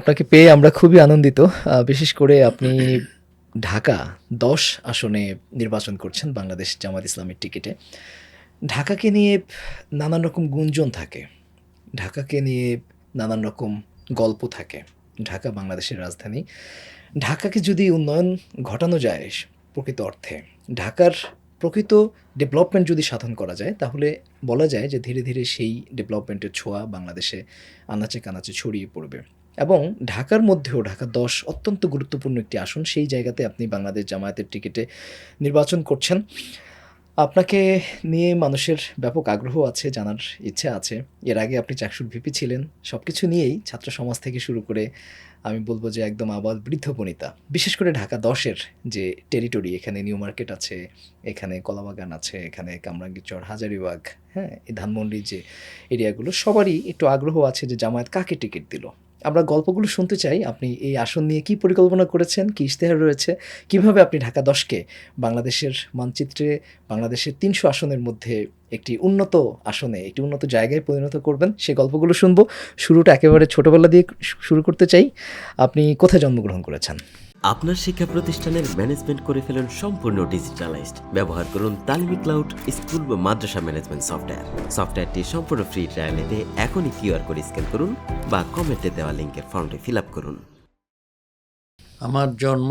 আপনাকে পেয়ে আমরা খুবই আনন্দিত। বিশেষ করে আপনি ঢাকা দশ আসনে নির্বাচন করছেন বাংলাদেশ জামাত ইসলামের টিকিটে। ঢাকাকে নিয়ে নানান রকম গুঞ্জন থাকে। ঢাকাকে নিয়ে নানান রকম গল্প থাকে। ঢাকা বাংলাদেশের রাজধানী। ঢাকাকে যদি উন্নয়ন ঘটানো যায় প্রকৃত অর্থে, ঢাকার প্রকৃত ডেভেলপমেন্ট যদি সাধন করা যায়, তাহলে বলা যায় যে ধীরে ধীরে সেই ডেভেলপমেন্টের ছোঁয়া বাংলাদেশে আনাচে কানাচে ছড়িয়ে পড়বে। এবং ঢাকার মধ্যেও ঢাকা দশ অত্যন্ত গুরুত্বপূর্ণ একটি আসন। সেই জায়গাতে আপনি বাংলাদেশ জামায়াতের টিকিটে নির্বাচন করছেন। আপনাকে নিয়ে মানুষের ব্যাপক আগ্রহ আছে, জানার ইচ্ছে আছে। এর আগে আপনি চাকসুর ভিপি ছিলেন। সব কিছু নিয়েই ছাত্র সমাজ থেকে শুরু করে আমি বলব যে একদম আবাদ বৃদ্ধ বনিতা। বিশেষ করে ঢাকা দশের যে টেরিটরি, এখানে নিউ মার্কেট আছে, এখানে কলাবাগান আছে, এখানে কামরাঙ্গীরচর হাজারিবাগ হ্যাঁ এই ধানমন্ডির যে এরিয়াগুলো, সবারই একটু আগ্রহ আছে যে জামায়াত কাকে টিকিট দিল। আমরা গল্পগুলো শুনতে চাই, আপনি এই আসন নিয়ে কি পরিকল্পনা করেছেন, কি ইশতেহার রয়েছে, কীভাবে আপনি ঢাকা দশকে বাংলাদেশের মানচিত্রে বাংলাদেশের তিনশো আসনের মধ্যে একটি উন্নত আসনে, একটি উন্নত জায়গায় পরিণত করবেন, সে গল্পগুলো শুনব। শুরুটা একেবারে ছোটোবেলা দিয়ে শুরু করতে চাই। আপনি কোথায় জন্মগ্রহণ করেছেন? আপনার শিক্ষা প্রতিষ্ঠানের ম্যানেজমেন্ট করে ফেলুন সম্পূর্ণ ডিজিটালাইজড ব্যবহার করুন তালিমি ক্লাউড স্কুল বা মাদ্রাসা ম্যানেজমেন্ট সফটওয়্যার সফটওয়্যারটি সম্পূর্ণ ফ্রি ট্রায়াল নিতে এখনই কিউআর কোড স্ক্যান করুন বা কমেন্টে দেওয়া লিঙ্কের ফর্মটি ফিল আপ করুন। আমার জন্ম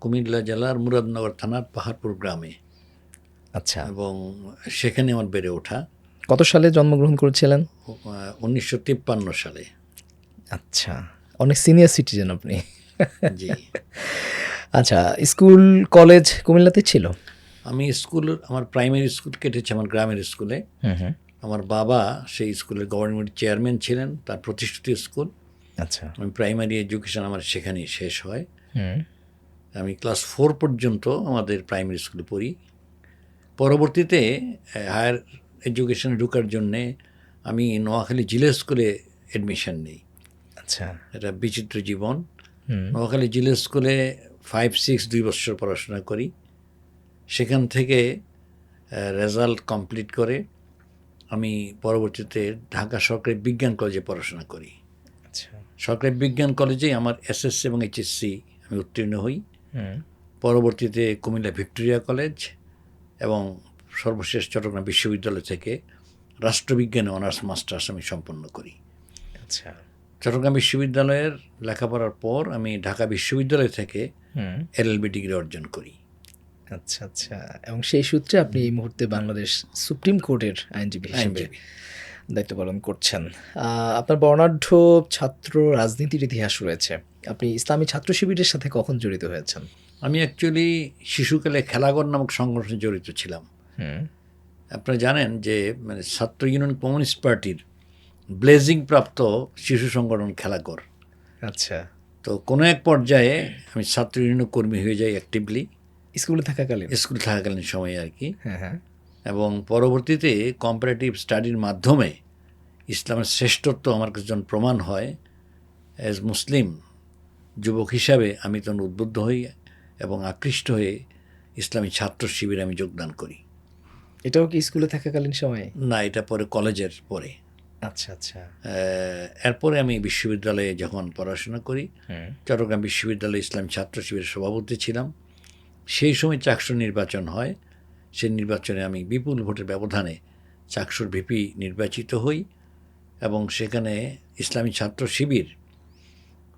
কুমিল্লা জেলার মুরাদনগর থানার পাহাড়পুর গ্রামে। আচ্ছা। এবং সেখানে আমার বেড়ে ওঠা। কত সালে জন্মগ্রহণ করেছিলেন? উনিশশো তিপ্পান্ন সালে। আচ্ছা। অনেক সিনিয়র সিটিজেন আপনি। আচ্ছা স্কুল কলেজ কুমিল্লাতে ছিল? আমি স্কুল আমার প্রাইমারি স্কুল কেটেছি আমার গ্রামের স্কুলে। আমার বাবা সেই স্কুলের গভর্নমেন্ট চেয়ারম্যান ছিলেন তার প্রতিষ্ঠিত স্কুল। আচ্ছা। আমি প্রাইমারি এডুকেশন আমার সেখানেই শেষ হয়। আমি ক্লাস ফোর পর্যন্ত আমাদের প্রাইমারি স্কুলে পড়ি। পরবর্তীতে হায়ার এডুকেশনে ঢোকার জন্যে আমি নোয়াখালী জিলা স্কুলে অ্যাডমিশন নিই। আচ্ছা। এটা বিচিত্র জীবন। নোয়াখালী জিলা স্কুলে ফাইভ সিক্স দুই বছর পড়াশোনা করি। সেখান থেকে রেজাল্ট কমপ্লিট করে আমি পরবর্তীতে ঢাকা সরকারি বিজ্ঞান কলেজে পড়াশোনা করি। আচ্ছা। সরকারি বিজ্ঞান কলেজে আমার এসএসসি এবং এইচএসসি আমি উত্তীর্ণ হই। পরবর্তীতে কুমিল্লা ভিক্টোরিয়া কলেজ এবং সর্বশেষ চট্টগ্রাম বিশ্ববিদ্যালয় থেকে রাষ্ট্রবিজ্ঞানে অনার্স মাস্টার্স আমি সম্পন্ন করি। আচ্ছা। চট্টগ্রাম বিশ্ববিদ্যালয়ের লেখাপড়ার পর আমি ঢাকা বিশ্ববিদ্যালয় থেকে এলএলবি ডিগ্রি অর্জন করি। আচ্ছা আচ্ছা। এবং সেই সূত্রে আপনি এই মুহূর্তে বাংলাদেশ সুপ্রিম কোর্টের আইনজীবী হিসেবে দায়িত্ব পালন করছেন। আপনার বর্ণাঢ্য ছাত্র রাজনীতির ইতিহাস রয়েছে। আপনি ইসলামী ছাত্র শিবিরের সাথে কখন জড়িত হয়েছেন? আমি অ্যাকচুয়ালি শিশুকালে খেলাঘর নামক সংগঠনে জড়িত ছিলাম। আপনারা জানেন যে মানে ছাত্র ইউনিয়ন কমিউনিস্ট পার্টির ব্লেজিং প্রাপ্ত শিশু সংগঠন খেলাঘর। আচ্ছা। তো কোনো এক পর্যায়ে আমি ছাত্র ইউনিয়ন কর্মী হয়ে যাই অ্যাক্টিভলি স্কুলে থাকাকালীন? স্কুল থাকাকালীন সময়ে আর কি। হ্যাঁ হ্যাঁ। এবং পরবর্তীতে কম্পারেটিভ স্টাডির মাধ্যমে ইসলামের শ্রেষ্ঠত্ব আমার কাছে যখন প্রমাণ হয় অ্যাজ মুসলিম যুবক হিসাবে আমি তখন উদ্বুদ্ধ হই এবং আকৃষ্ট হয়ে ইসলামী ছাত্র শিবিরে আমি যোগদান করি। এটাও কি স্কুলে থাকাকালীন সময়ে? না এটা পরে কলেজের পরে। আচ্ছা আচ্ছা। এরপরে আমি বিশ্ববিদ্যালয়ে যখন পড়াশোনা করি চট্টগ্রাম বিশ্ববিদ্যালয়ে ইসলাম ছাত্র শিবিরের সভাপতি ছিলাম। সেই সময় চাকসুর নির্বাচন হয়। সেই নির্বাচনে আমি বিপুল ভোটের ব্যবধানে চাকসুর ভিপি নির্বাচিত হই এবং সেখানে ইসলামী ছাত্র শিবির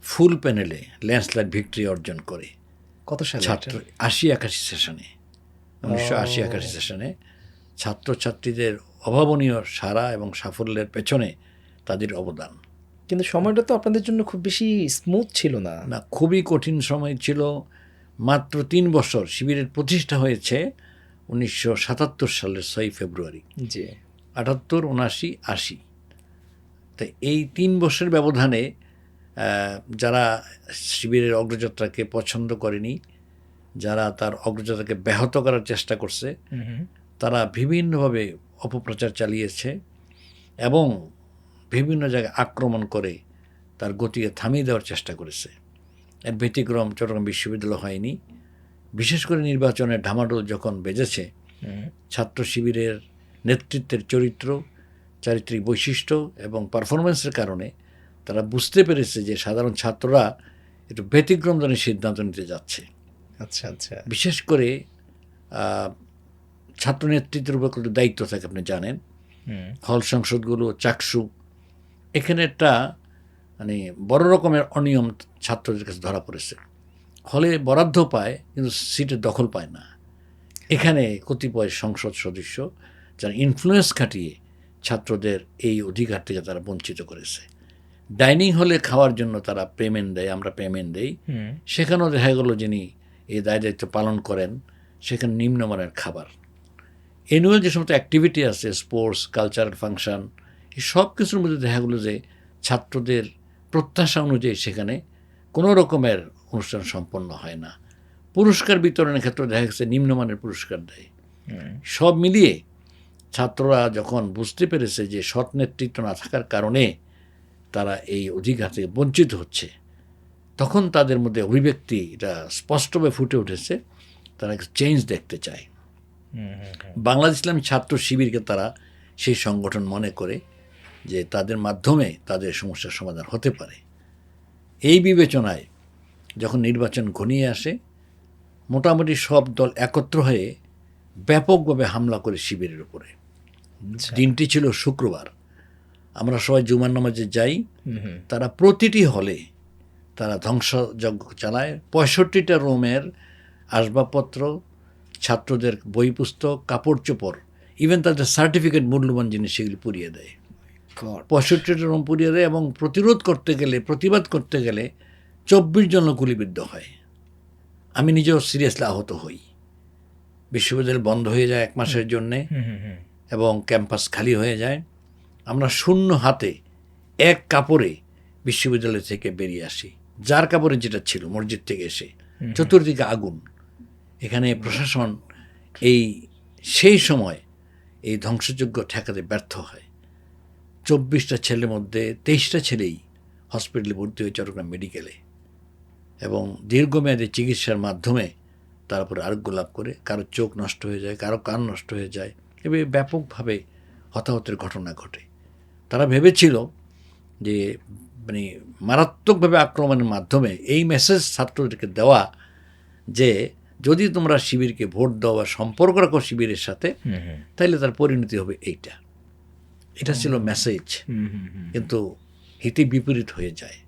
ফুল প্যানেলে ল্যান্ডস্লাইড ভিক্টরি অর্জন করে। কত সালে ছাত্র আশি একাশি সেশনে উনিশশো আশি একাশি সেশনে ছাত্রছাত্রীদের অভাবনীয় সারা এবং সাফল্যের পেছনে তাদের অবদান। কিন্তু সময়টা তো আপনাদের জন্য খুব বেশি স্মুথ ছিল না। না খুবই কঠিন সময় ছিল। মাত্র তিন বছর শিবিরের প্রতিষ্ঠা হয়েছে উনিশশো সাতাত্তর সালের ছয় ফেব্রুয়ারি। জি। আটাত্তর উনাশি আশি। তো এই তিন বছরের ব্যবধানে যারা শিবিরের অগ্রযাত্রাকে পছন্দ করেনি যারা তার অগ্রযাত্রাকে ব্যাহত করার চেষ্টা করছে তারা বিভিন্নভাবে অপপ্রচার চালিয়েছে এবং বিভিন্ন জায়গায় আক্রমণ করে তার গতিকে থামিয়ে দেওয়ার চেষ্টা করেছে। এর ব্যতিক্রম চট্টগ্রাম বিশ্ববিদ্যালয় হয়নি। বিশেষ করে নির্বাচনের ঢামাডোল যখন বেজেছে ছাত্র শিবিরের নেতৃত্বের চরিত্র চারিত্রিক বৈশিষ্ট্য এবং পারফরমেন্সের কারণে তারা বুঝতে পেরেছে যে সাধারণ ছাত্ররা একটু ব্যতিক্রম ধরনের সিদ্ধান্ত নিতে যাচ্ছে। আচ্ছা আচ্ছা। বিশেষ করে ছাত্র নেতৃত্বের উপর একটু দায়িত্ব থাকে আপনি জানেন। হল সংসদগুলো চাকসু। এখানে একটা মানে বড় রকমের অনিয়ম ছাত্রদের কাছে ধরা পড়েছে। হলে বরাদ্দ পায় কিন্তু সিটের দখল পায় না। এখানে কতিপয় সংসদ সদস্য যারা ইনফ্লুয়েন্স খাটিয়ে ছাত্রদের এই অধিকার থেকে তারা বঞ্চিত করেছে। ডাইনিং হলে খাওয়ার জন্য তারা পেমেন্ট দেয় আমরা পেমেন্ট দেই। সেখানেও দেখা গেলো যিনি এই দায় দায়িত্ব পালন করেন সেখানে নিম্নমানের খাবার। অ্যানুয়াল যে সমস্ত অ্যাক্টিভিটি আছে স্পোর্টস কালচারাল ফাংশন এই সব কিছুর মধ্যে দেখা গেলো যে ছাত্রদের প্রত্যাশা অনুযায়ী সেখানে কোনো রকমের অনুষ্ঠান সম্পন্ন হয় না। পুরস্কার বিতরণের ক্ষেত্রে দেখা গেছে নিম্নমানের পুরস্কার দেয়। সব মিলিয়ে ছাত্ররা যখন বুঝতে পেরেছে যে সৎ নেতৃত্ব না থাকার কারণে তারা এই অধিকার থেকে বঞ্চিত হচ্ছে তখন তাদের মধ্যে অভিব্যক্তি এটা স্পষ্টভাবে ফুটে উঠেছে। তারা চেঞ্জ দেখতে চায়। বাংলাদেশ ইসলামী ছাত্র শিবিরকে তারা সেই সংগঠন মনে করে যে তাদের মাধ্যমে তাদের সমস্যার সমাধান হতে পারে। এই বিবেচনায় যখন নির্বাচন ঘনিয়ে আসে মোটামুটি সব দল একত্র হয়ে ব্যাপকভাবে হামলা করে শিবিরের উপরে। আচ্ছা। দিনটি ছিল শুক্রবার। আমরা সবাই জুমার নামাজে যাই। তারা প্রতিটি হলে তারা ধ্বংসযজ্ঞ চালায়। পঁয়ষট্টিটা রুমের আসবাবপত্র ছাত্রদের বই পুস্তক কাপড় চোপড় ইভেন তাদের সার্টিফিকেট মূল্যবান জিনিস সেগুলি পুড়িয়ে দেয়. পঁয়ষট্টিটা রুম পুড়িয়ে দেয় এবং প্রতিরোধ করতে গেলে প্রতিবাদ করতে গেলে চব্বিশ জন গুলিবিদ্ধ হয়। আমি নিজেও সিরিয়াসলি আহত হই। বিশ্ববিদ্যালয় বন্ধ হয়ে যায় এক মাসের জন্যে এবং ক্যাম্পাস খালি হয়ে যায়। আমরা শূন্য হাতে এক কাপড়ে বিশ্ববিদ্যালয় থেকে বেরিয়ে আসি। যার কাপড়ে যেটা ছিল মসজিদ থেকে এসে চতুর্দিকে আগুন। এখানে প্রশাসন এই সেই সময় এই ধ্বংসযজ্ঞ ঠেকাতে ব্যর্থ হয়। চব্বিশটা ছেলের মধ্যে তেইশটা ছেলেই হসপিটালে ভর্তি হয়ে চট্টগ্রাম মেডিকেলে এবং দীর্ঘমেয়াদী চিকিৎসার মাধ্যমে তারপরে আরোগ্য লাভ করে, কারও চোখ নষ্ট হয়ে যায়, কারও কান নষ্ট হয়ে যায়, এভাবে ব্যাপকভাবে হতাহতের ঘটনা ঘটে। তারা ভেবেছিল যে মানে মারাত্মকভাবে আক্রমণের মাধ্যমে এই মেসেজ ছাত্রদেরকে দেওয়া যে যদি তোমরা শিবিরকে ভোট দাও বা সম্পর্ক রাখো শিবিরের সাথে তাহলে তার পরিণতি হবে এইটা। এটা ছিল মেসেজ কিন্তু হিতে বিপরীত হয়ে যায়।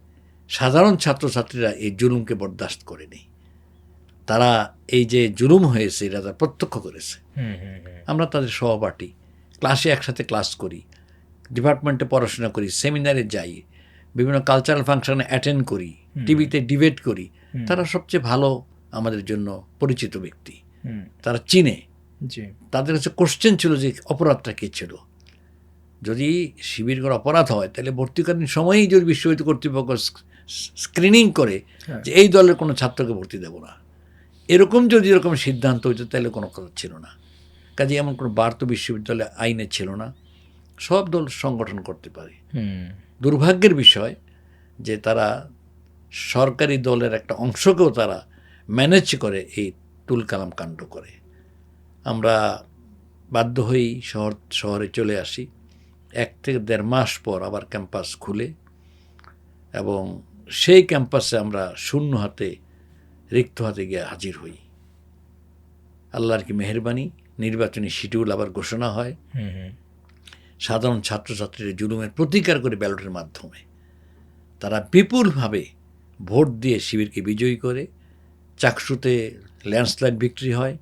সাধারণ ছাত্রছাত্রীরা এই জুলুমকে বরদাস্ত করেনি। তারা এই যে জুলুম হয়েছে এটা তারা প্রত্যক্ষ করেছে। আমরা তাদের সহপাঠী। ক্লাসে একসাথে ক্লাস করি ডিপার্টমেন্টে পড়াশোনা করি সেমিনারে যাই বিভিন্ন কালচারাল ফাংশনে অ্যাটেন্ড করি টিভিতে ডিবেট করি। তারা সবচেয়ে ভালো আমাদের জন্য পরিচিত ব্যক্তি। তারা চিনে। তাদের কাছে কোশ্চেন ছিল যে অপরাধটা কী ছিল? যদি শিবির করে অপরাধ হয় তাহলে ভর্তিকালীন সময়েই যদি বিশ্ববিদ্যালয় কর্তৃপক্ষ স্ক্রিনিং করে হ্যাঁ। যে এই দলের কোনো ছাত্রকে ভর্তি দেবো না। এরকম যদি এরকম সিদ্ধান্ত হইতো তাহলে কোনো কথা ছিল না। কাজে এমন কোনো বার্ত বিশ্ববিদ্যালয় আইনে ছিল না। সব দল সংগঠন করতে পারে। দুর্ভাগ্যের বিষয় যে তারা সরকারি দলের একটা অংশকেও তারা ম্যানেজ করে এই তুলকালাম কাণ্ড করে। আমরা বাধ্য হয়েই শহর শহরে চলে আসি। এক থেকে দেড় মাস পর আবার ক্যাম্পাস খুলে এবং সেই ক্যাম্পাসে আমরা শূন্য হাতে রিক্ত হাতে গিয়ে হাজির হই। আল্লাহর কি মেহরবানি? নির্বাচনী শিডিউল আবার ঘোষণা হয়। সাধারণ ছাত্রছাত্রীরা জুলুমের প্রতিকার করে ব্যালটের মাধ্যমে। তারা বিপুলভাবে ভোট দিয়ে শিবিরকে বিজয়ী করে। চাকসুতে ল্যান্ডস্লাইড বিক্রি হয়।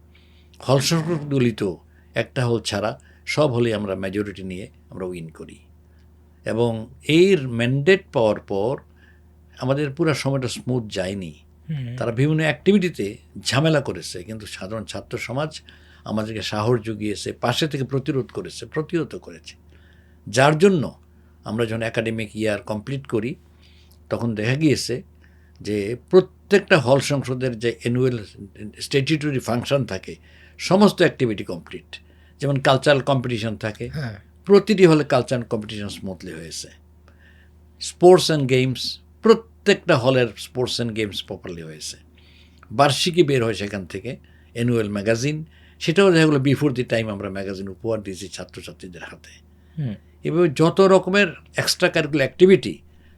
হল সংখ্যকগুলিতেও একটা হল ছাড়া সব হলে আমরা মেজরিটি নিয়ে আমরা উইন করি। এবং এর ম্যান্ডেট পাওয়ার পর আমাদের পুরো সময়টা স্মুথ যায়নি। তারা বিভিন্ন অ্যাক্টিভিটিতে ঝামেলা করেছে কিন্তু সাধারণ ছাত্র সমাজ আমাদেরকে সাহস জুগিয়েছে পাশে থেকে প্রতিরোধ করেছে প্রতিহত করেছে। যার জন্য আমরা যখন একাডেমিক ইয়ার কমপ্লিট করি তখন দেখা গিয়েছে যে প্রত্যেকটা হল সংসদের যে অ্যানুয়াল স্ট্যাটিউটরি ফাংশন থাকে সমস্ত অ্যাক্টিভিটি কমপ্লিট যেমন কালচারাল কম্পিটিশন থাকে হ্যাঁ। প্রতিটি হলে কালচারাল কম্পিটিশন স্মুথলি হয়েছে। স্পোর্টস অ্যান্ড গেমস প্রত্যেকটা হলের স্পোর্টস অ্যান্ড গেমস প্রপারলি হয়েছে। বার্ষিকী বের হয় সেখান থেকে অ্যানুয়াল ম্যাগাজিন সেটাও দেখা গেলো বিফোর দি টাইম আমরা ম্যাগাজিন উপহার দিয়েছি ছাত্রছাত্রীদের হাতে। এভাবে যত রকমের এক্সট্রা কারিকুলার অ্যাক্টিভিটি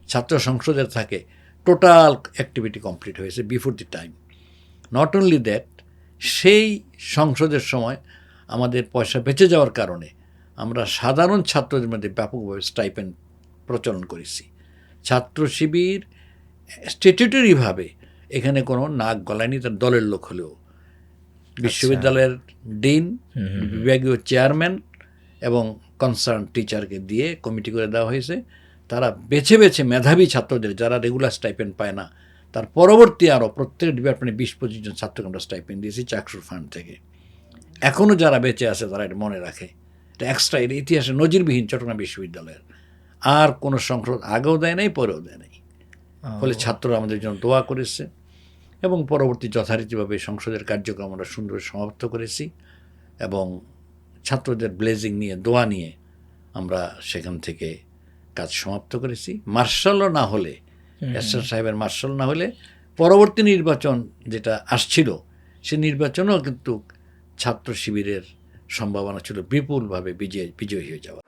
ছাত্র সংসদের থাকে টোটাল অ্যাক্টিভিটি কমপ্লিট হয়েছে before the time. Not only that সেই সংসদের সময় আমাদের পয়সা বেঁচে যাওয়ার কারণে আমরা সাধারণ ছাত্রদের মধ্যে ব্যাপকভাবে স্টাইপেন্ড প্রচলন করেছি। ছাত্র শিবির স্ট্যাটুটরিভাবে এখানে কোনো নাক গলায়নি তার দলের লোক হলেও। বিশ্ববিদ্যালয়ের ডিন বিভাগীয় চেয়ারম্যান এবং কনসার্ন টিচারকে দিয়ে কমিটি করে দেওয়া হয়েছে। তারা বেছে বেছে মেধাবী ছাত্রদের যারা রেগুলার স্টাইপেন্ড পায় না তার পরবর্তী আরও প্রত্যেক ডিপার্টমেন্টে বিশ পঁচিশ জন ছাত্রকে আমরা স্টাইপেন্ড দিয়েছি চাকসুর ফান্ড থেকে। এখনও যারা বেঁচে আছে তারা এটা মনে রাখে। এটা এক্সট্রা এর ইতিহাসে নজিরবিহীন চট্টগ্রাম বিশ্ববিদ্যালয়ের। আর কোনো সংসদ আগেও দেয় নাই পরেও দেয় নাই। ফলে ছাত্ররা আমাদের জন্য দোয়া করেছে এবং পরবর্তী যথারীতিভাবে সংসদের কার্যক্রম আমরা সুন্দর সমাপ্ত করেছি এবং ছাত্রদের ব্লেজিং নিয়ে দোয়া নিয়ে আমরা সেখান থেকে কাজ সমাপ্ত করেছি। মার্শালও না হলে এরশাদ সাহেবের মার্শাল না হলে পরবর্তী নির্বাচন যেটা আসছিল সে নির্বাচনও কিন্তু ছাত্র শিবিরের সম্ভাবনা ছিল বিপুলভাবে বিজয় বিজয়ী হয়ে যাওয়া।